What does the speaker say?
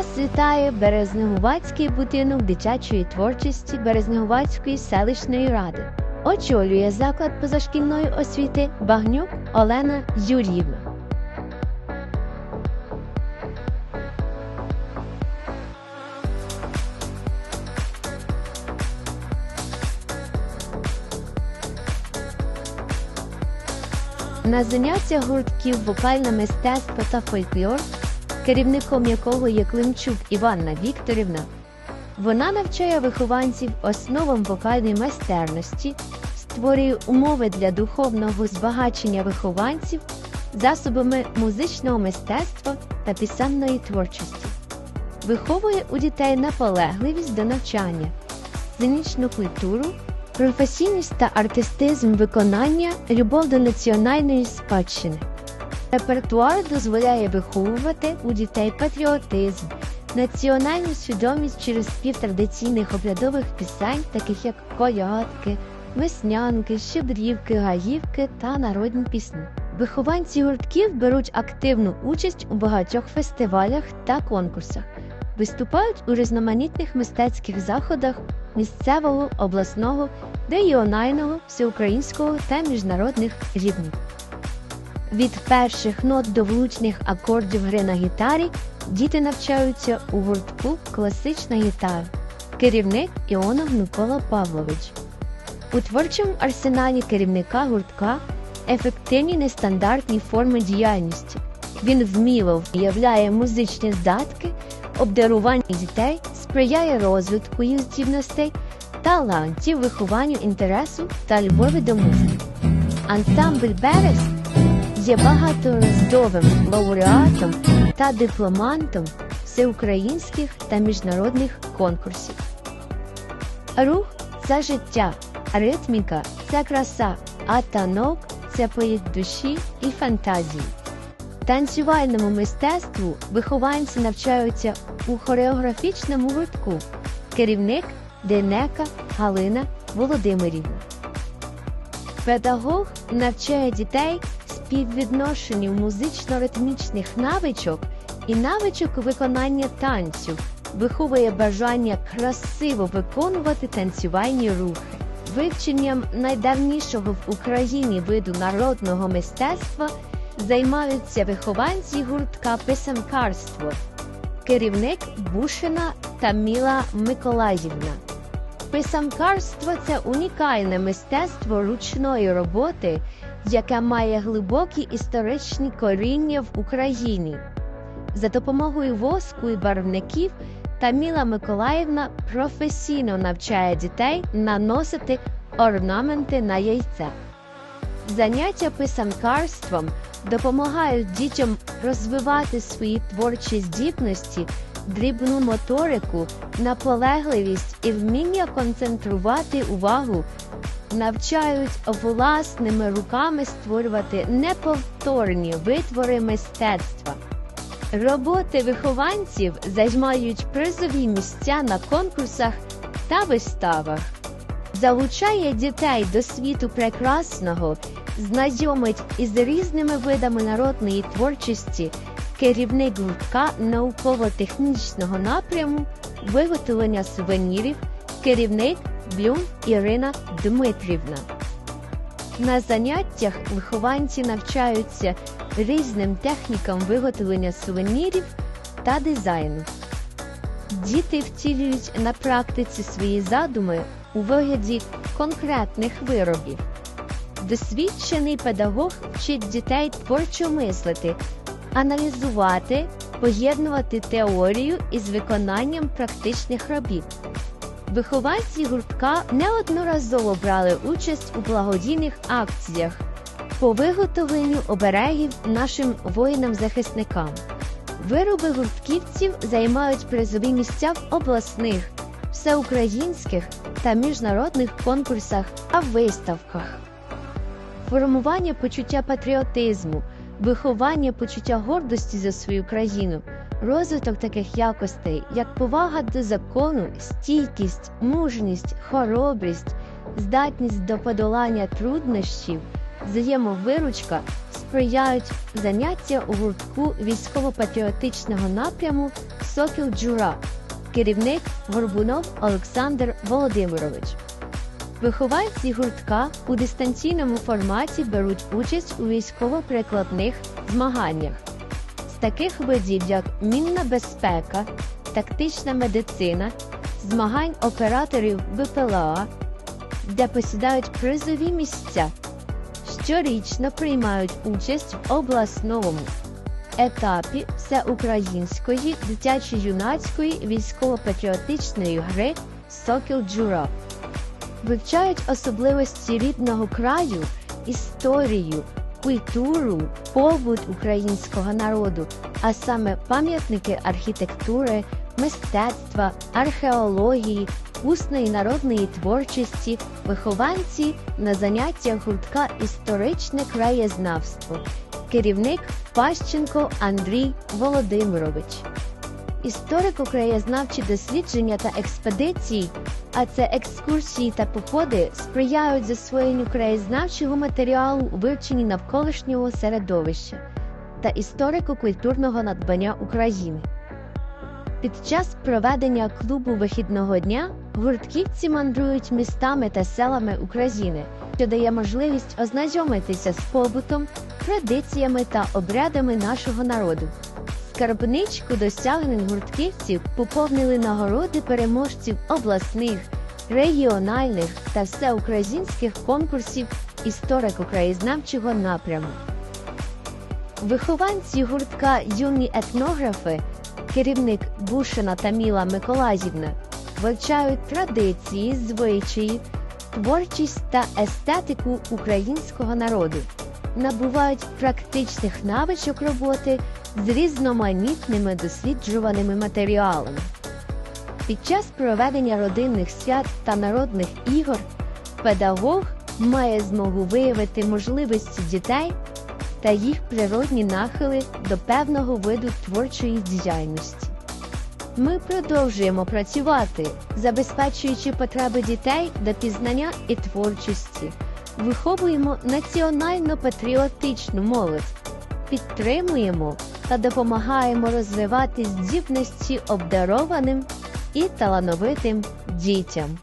Вас вітає Березнегувацький будинок дитячої творчості Березнегувацької селищної ради. Очолює заклад позашкільної освіти Багнюк Олена Юріївна. На заняття гуртків вокальне мистецтво та фольклор, керівником якого є Климчук Іванна Вікторівна, вона навчає вихованців основам вокальної майстерності, створює умови для духовного збагачення вихованців засобами музичного мистецтва та пісенної творчості, виховує у дітей наполегливість до навчання, сценічну культуру, професійність та артистизм виконання, любов до національної спадщини. Репертуар дозволяє виховувати у дітей патріотизм, національну свідомість через спів традиційних обрядових пісень, таких як колядки, веснянки, щедрівки, гаївки та народні пісні. Вихованці гуртків беруть активну участь у багатьох фестивалях та конкурсах, виступають у різноманітних мистецьких заходах місцевого, обласного, регіонального, всеукраїнського та міжнародних рівнів. Від перших нот до влучних акордів гри на гітарі діти навчаються у гуртку Класична гітара. Керівник Іонов Микола Павлович. У творчому арсеналі керівника гуртка ефективні нестандартні форми діяльності. Він вміло виявляє музичні здатки, обдарування дітей, сприяє розвитку їх здібностей, талантів, вихованню інтересу та любові до музики. Ансамбль Берест є багатороздовим лауреатом та дипломантом всеукраїнських та міжнародних конкурсів. Рух це життя, ритміка це краса, а танок це поїзд душі і фантазії. Танцювальному мистецтву вихованці навчаються у хореографічному гуртку. Керівник Денека Галина Володимирівна. Педагог навчає дітей співвідношенню музично-ритмічних навичок і навичок виконання танцю, виховує бажання красиво виконувати танцювальні рухи. Вивченням найдавнішого в Україні виду народного мистецтва займаються вихованці гуртка писанкарство, керівник Бушина Таміла Миколаївна. Писанкарство це унікальне мистецтво ручної роботи, яке має глибокі історичні коріння в Україні. За допомогою воску і барвників Таміла Миколаївна професійно навчає дітей наносити орнаменти на яйце. Заняття писанкарством допомагають дітям розвивати свої творчі здібності, дрібну моторику, наполегливість і вміння концентрувати увагу, навчають власними руками створювати неповторні витвори мистецтва. Роботи вихованців займають призові місця на конкурсах та виставах, залучає дітей до світу прекрасного, знайомить із різними видами народної творчості, керівник гуртка науково-технічного напряму, виготовлення сувенірів, керівник Блюм Ірина Дмитрівна. На заняттях вихованці навчаються різним технікам виготовлення сувенірів та дизайну. Діти втілюють на практиці свої задуми у вигляді конкретних виробів. Досвідчений педагог вчить дітей творчо мислити, аналізувати, поєднувати теорію із виконанням практичних робіт. Вихованці гуртка неодноразово брали участь у благодійних акціях по виготовленню оберегів нашим воїнам-захисникам. Вироби гуртківців займають призові місця в обласних, всеукраїнських та міжнародних конкурсах та виставках. Формування почуття патріотизму, виховання почуття гордості за свою країну, розвиток таких якостей, як повага до закону, стійкість, мужність, хоробрість, здатність до подолання труднощів, взаємовиручка сприяють заняття у гуртку військово-патріотичного напряму Сокіл Джура, керівник Горбунов Олександр Володимирович. Вихованці гуртка у дистанційному форматі беруть участь у військово-прикладних змаганнях таких видів, як мінна безпека, тактична медицина, змагань операторів БПЛА, де посідають призові місця. Щорічно приймають участь в обласному етапі всеукраїнської дитячо-юнацької військово-патріотичної гри Сокіл Джура вивчають особливості рідного краю, історію, культуру, побут українського народу, а саме пам'ятники архітектури, мистецтва, археології, усної народної творчості, вихованці на заняттях гуртка Історичне краєзнавство, керівник Пащенко Андрій Володимирович. Історико-краєзнавчі дослідження та експедиції, а це екскурсії та походи, сприяють засвоєнню краєзнавчого матеріалу у вивченні навколишнього середовища та історико-культурного надбання України. Під час проведення клубу вихідного дня гуртківці мандрують містами та селами України, що дає можливість ознайомитися з побутом, традиціями та обрядами нашого народу. Скарбничку досягнень гуртківців поповнили нагороди переможців обласних, регіональних та всеукраїнських конкурсів історико-краєзнавчого напряму. Вихованці гуртка юні етнографи, керівник Бушина Таміла Миколаївна, вивчають традиції, звичаї, творчість та естетику українського народу, набувають практичних навичок роботи з різноманітними досліджуваними матеріалами. Під час проведення родинних свят та народних ігор педагог має змогу виявити можливості дітей та їх природні нахили до певного виду творчої діяльності. Ми продовжуємо працювати, забезпечуючи потреби дітей до пізнання і творчості, виховуємо національно-патріотичну молодь, підтримуємо та допомагаємо розвивати здібності обдарованим і талановитим дітям.